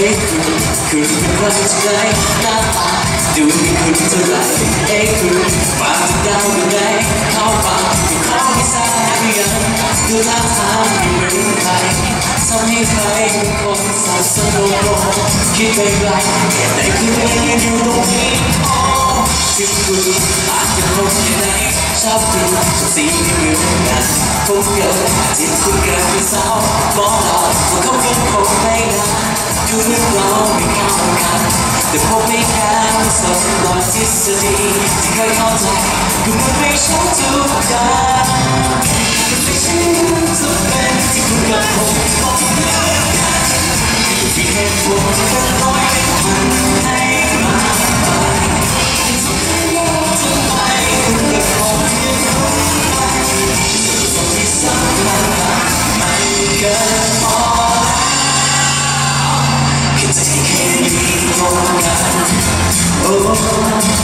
ฮ้ยคุณคุณเป็นคนที่ไหนหน้าตาดูมีคุณเท่าไหร่เฮ้ยคุณมาที่ดาวดวงใดเข้าป่าที่ขอให้ทราบหรืองดูท่าทางไม่เหมือนใครทำให้ใครคนสับสนคิดไปไกลแต่คุณเองยังอยู่ตรงนี้อ๋อถึงคุณอาจจะคงที่ไหนชอบคุณสิ่งที่เหมือนกันคงเกิดจิตคุณเกิดเป็นสาวบอกเราว่าเขาเป็นคงไม่นาน ดูเหมือนเราไม่เข้ากันแต่พบไม่แค่สดลอ กั